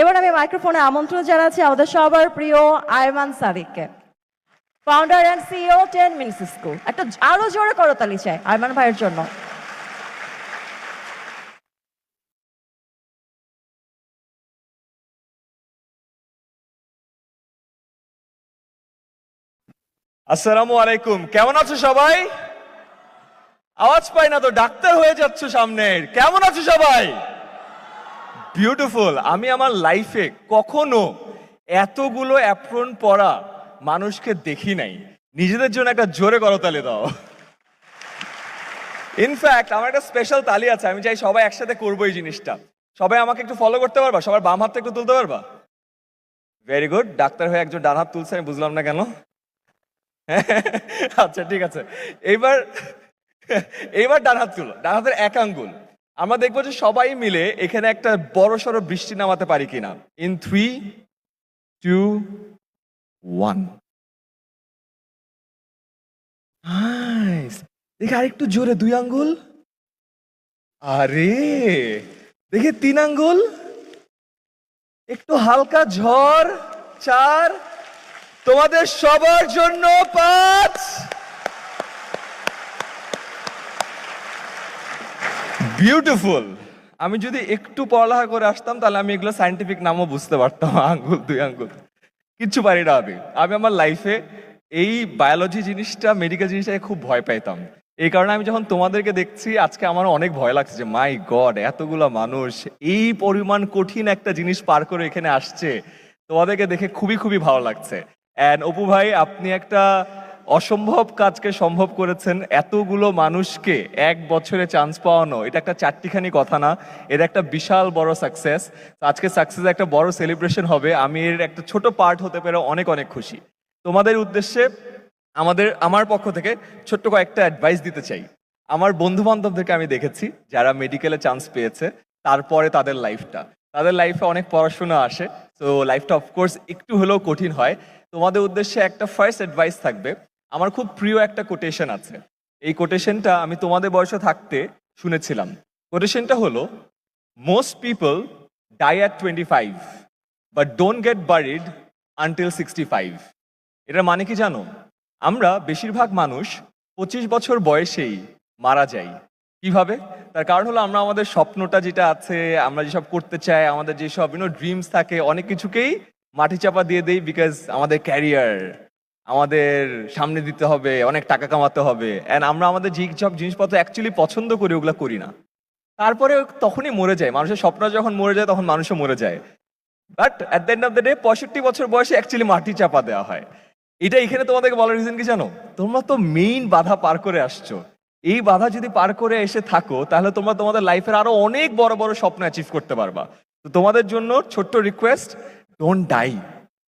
এবার আমি মাইক্রোফোনে আমন্ত্রণ জানাচ্ছি আমাদের সবার প্রিয় Ayman সাদিককে। Founder and CEO ten minutes school একটা আরও জোরে করতালি চাই আয়মান ভাইয়ের জন্য। আসসালামু আলাইকুম। কেমন আছো সবাই? আওয়াজ পাই না তো, ডাক্তার হয়ে যাচ্ছ সামনের। কেমন আছো সবাই? বিউটিফুল আমি আমার লাইফে কখনো এতগুলো অ্যাপ্রন পরা মানুষকে দেখি নাই। নিজেদের জন্য একটা জোরে করো করতালি দাও। ইনফ্যাক্ট আমার একটা স্পেশাল তালি আছে, আমি চাই সবাই একসাথে করব এই জিনিসটা। সবাই আমাকে একটু ফলো করতে পারবা? সবার বাম হাতটা একটু তুলতে পারবা? ভেরি গুড ডাক্তার হয়ে একজন ডান হাত তুলছে, আমি বুঝলাম না কেন। আচ্ছা ঠিক আছে। এইবার এইবার ডান হাত তুলো। ডান হাতের এক আঙ্গুল। আমরা দেখব যে সবাই মিলে এখানে একটা বড় সড়ো বৃষ্টি নামাতে পারি কিনা। ইন থ্রি টু ওয়ান দেখে আরেকটু জোরে, দুই আঙ্গুল। আরে, দেখে তিন আঙ্গুল। একটু হালকা ঝড়, চার। তোমাদের সবার জন্য পাঁচ। বিউটিফুল আমি যদি একটু পড়ালেখা করে আসতাম, তাহলে আমি এগুলো সাইন্টিফিক নামও বুঝতে পারতাম। আঙ্গুল, দুই আঙ্গুল। কিচ্ছু পারি না আমি। আমি আমার লাইফে এই বায়োলজি জিনিসটা মেডিকেল জিনিসটাকে খুব ভয় পাইতাম। এই কারণে আমি যখন তোমাদেরকে দেখছি, আজকে আমার অনেক ভয় লাগছে যে, মাই গড, এতগুলো মানুষ, এই পরিমাণ কঠিন একটা জিনিস পার করে এখানে আসছে। তোমাদেরকে দেখে খুবই খুবই ভালো লাগছে। অ্যান্ড অপু ভাই, আপনি একটা অসম্ভব কাজকে সম্ভব করেছেন এতগুলো মানুষকে এক বছরে চান্স পাওয়ানো। এটা একটা চারটিখানি কথা না এটা একটা বিশাল বড় সাকসেস আজকে সাকসেস একটা বড় সেলিব্রেশন হবে। আমি এর একটা ছোট পার্ট হতে পেরে অনেক অনেক খুশি। তোমাদের উদ্দেশ্যে আমাদের, আমার পক্ষ থেকে ছোট্ট কয়েকটা অ্যাডভাইস দিতে চাই। আমার বন্ধু বান্ধবদেরকে আমি দেখেছি, যারা মেডিকেলে চান্স পেয়েছে, তারপরে তাদের লাইফটা তাদের লাইফে অনেক পড়াশোনা আসে, তো লাইফটা অফকোর্স একটু হলেও কঠিন হয়। তোমাদের উদ্দেশ্যে একটা ফার্স্ট অ্যাডভাইস থাকবে আমার খুব প্রিয় একটা কোটেশন আছে। এই কোটেশনটা আমি তোমাদের বয়সে থাকতে শুনেছিলাম। কোটেশনটা হলো most people die at twenty five but don't get buried until sixty five এটার মানে কি জানো? আমরা বেশিরভাগ মানুষ পঁচিশ বছর বয়সেই মারা যাই। কীভাবে? তার কারণ হলো আমরা আমাদের স্বপ্নটা যেটা আছে, আমরা যেসব করতে চাই, আমাদের যেসব ইউনো ড্রিমস থাকে, অনেক কিছুকেই মাটি চাপা দিয়ে দেই বিকজ আমাদের ক্যারিয়ার আমাদের সামনে দিতে হবে, অনেক টাকা কামাতে হবে। অ্যান্ড আমরা আমাদের যে সব জিনিসপত্র অ্যাকচুয়ালি পছন্দ করি, ওগুলো করি না। তারপরে তখনই মরে যায়। মানুষের স্বপ্ন যখন মরে যায়, তখন মানুষও মরে যায়। But at the end of the day পঁয়ষট্টি বছর বয়সে অ্যাকচুয়ালি মাটি চাপা দেওয়া হয়। এটা এখানে তোমাদেরকে বলার রিজন কি জানো? তোমরা তো মেইন বাধা পার করে আসছো। এই বাধা যদি পার করে এসে থাকো, তাহলে তোমরা তোমাদের লাইফের আরও অনেক বড় বড় স্বপ্ন অ্যাচিভ করতে পারবা। তো তোমাদের জন্য ছোট্ট রিকোয়েস্ট ডোন্ট ডাই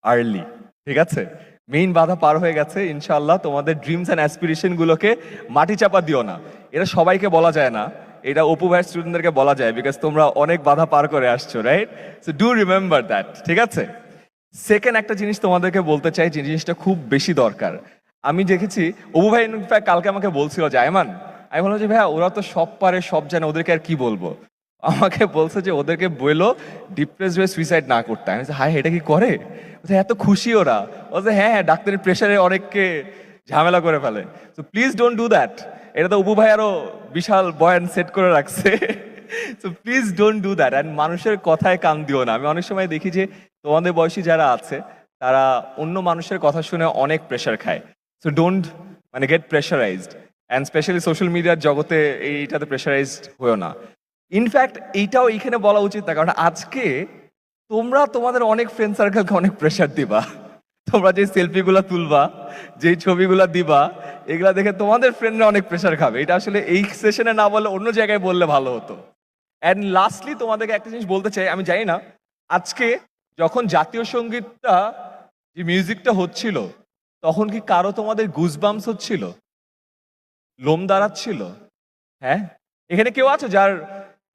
আর্লি ঠিক আছে? মেইন বাধা পার হয়ে গেছে ইনশাল্লাহ তোমাদের ড্রিমস অ্যান্ড অ্যাসপিরেশন গুলোকে মাটি চাপা দিও না। এটা সবাইকে বলা যায় না। এটা অপু ভাই স্টুডেন্টদেরকে বলা যায় বিকজ তোমরা অনেক বাধা পার করে আসছো right so do remember that ঠিক আছে? সেকেন্ড একটা জিনিস তোমাদেরকে বলতে চাই, যে জিনিসটা খুব বেশি দরকার। আমি দেখেছি অবু ভাই কালকে আমাকে বলছিল যে, আয়মান। আমি বললাম যে, ভাইয়া, ওরা তো সব পারে, সব জানে, ওদেরকে আর কি বলব? আমাকে বলছে যে ওদেরকে বলল ডিপ্রেস হয়ে সুইসাইড না করতে। আমি হায়, এটা কি করে? এত খুশি ওরা। বলছে হ্যাঁ হ্যাঁ ডাক্তারের প্রেশারে অনেককে ঝামেলা করে ফেলে। তো প্লিজ ডোন্ট ডু দ্যাট এটা তো অবু ভাই আরও বিশাল বয়ান সেট করে রাখছে। তো please don't do that and মানুষের কথায় কান দিও না। আমি অনেক সময় দেখি যে তোমাদের বয়সী যারা আছে, তারা অন্য মানুষের কথা শুনে অনেক প্রেশার খায়। সো ডোন্ট মানে get pressurised and specially social মিডিয়ার জগতে এইটাতে প্রেশারাইজড হয়েও না। ইনফ্যাক্ট এইটাও এইখানে বলা উচিত না, কারণ আজকে তোমরা তোমাদের অনেক ফ্রেন্ড সার্কেলকে অনেক প্রেশার দিবা। তোমরা যে সেলফিগুলো তুলবা যেই ছবিগুলো দিবা, এগুলা দেখে তোমাদের ফ্রেন্ডরা অনেক প্রেশার খাবে। এটা আসলে এই সেশনে না বলে অন্য জায়গায় বললে ভালো হতো। অ্যান্ড লাস্টলি তোমাদেরকে একটা জিনিস বলতে চাই, আমি জানি না, আজকে যখন জাতীয় সঙ্গীতটা, যে মিউজিকটা হচ্ছিল, তখন কি কারও তোমাদের গুজবামস হচ্ছিল? লোম দাঁড়াচ্ছিল? হ্যাঁ? এখানে কেউ আছে যার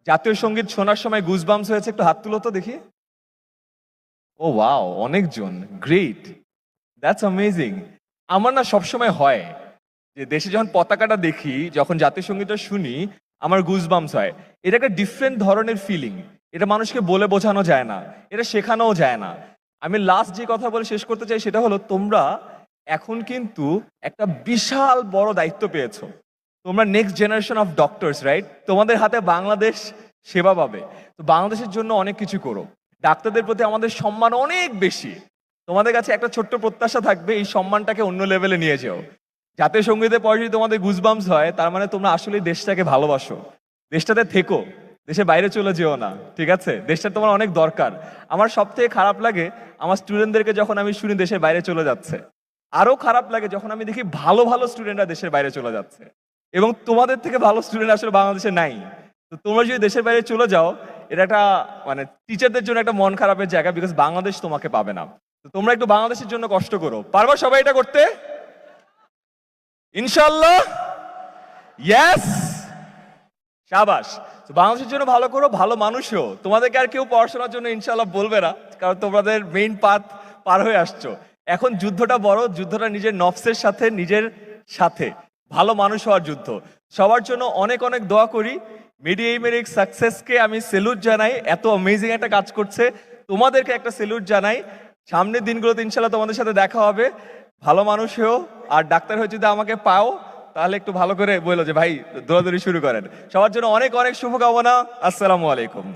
জাতীয় সংগীত শোনার সময় গুজবামস হয়েছে, একটু হাত তুলো তো দেখি। ও ওয়াও অনেকজন গ্রেট দ্যাটস অ্যামেজিং আমার না সবসময় হয় যে দেশে যখন পতাকাটা দেখি, যখন জাতীয় সঙ্গীতটা শুনি, আমার গুজবামস হয়। এটা একটা ডিফারেন্ট ধরনের ফিলিং এটা মানুষকে বলে বোঝানো যায় না, এটা শেখানোও যায় না। আমি লাস্ট যে কথা বলে শেষ করতে চাই, সেটা হলো তোমরা এখন কিন্তু একটা বিশাল বড় দায়িত্ব পেয়েছ। তোমরা next generation of doctors right তোমাদের হাতে বাংলাদেশ সেবা পাবে। তো বাংলাদেশের জন্য অনেক কিছু করো। ডাক্তারদের প্রতি আমাদের সম্মান অনেক বেশি। তোমাদের কাছে একটা ছোট্ট প্রত্যাশা থাকবে, এই সম্মানটাকে অন্য লেভেলে নিয়ে যেও। জাতীয় সঙ্গীতের পরে যদি তোমাদের গুজবামস হয়, তার মানে তোমরা আসলে দেশটাকে ভালোবাসো। দেশটাতে থেকো। দেশের বাইরে চলে যেও না, ঠিক আছে? দেশটা তোমার অনেক দরকার। আমার সব থেকে খারাপ লাগে, আমার স্টুডেন্টদেরকে যখন আমি শুনি দেশের বাইরে চলে যাচ্ছে। আরও খারাপ লাগে যখন আমি দেখি ভালো ভালো স্টুডেন্টরা দেশের বাইরে চলে যাচ্ছে। এবং তোমাদের থেকে ভালো স্টুডেন্ট আসলে বাংলাদেশে নাই। তো তোমরা যদি দেশের বাইরে চলে যাও, এটা একটা মানে টিচারদের জন্য একটা মন খারাপের জায়গা বিকজ বাংলাদেশ তোমাকে পাবে না। তো তোমরা একটু বাংলাদেশের জন্য কষ্ট করো। পারবা সবাই এটা করতে? ইনশাল্লাহ ইয়েস শাবাস বাংলাদেশের জন্য ভালো করো, ভালো মানুষও তোমাদেরকে আর কেউ পড়াশোনার জন্য ইনশাল্লাহ বলবে না, কারণ তোমাদের মেইন পাথ পার হয়ে আসছো। এখন যুদ্ধটা বড়, যুদ্ধটা নিজের নফসের সাথে, নিজের সাথে। ভালো মানুষ হওয়ার যুদ্ধ। সবার জন্য অনেক অনেক দোয়া করি। মিডিয়া মেরিক সাকসেসকে আমি সেলুট জানাই। এত অ্যামেজিং একটা কাজ করছে। তোমাদেরকে একটা সেলুট জানাই। সামনের দিনগুলোতে ইনশাল্লাহ তোমাদের সাথে দেখা হবে। ভালো মানুষ হয়েও আর ডাক্তার হয়ে যদি আমাকে পাও, তাহলে একটু ভালো করে বলল যে, ভাই, দৌড়াদৌড়ি শুরু করেন। সবার জন্য অনেক অনেক শুভকামনা। আসসালামু আলাইকুম।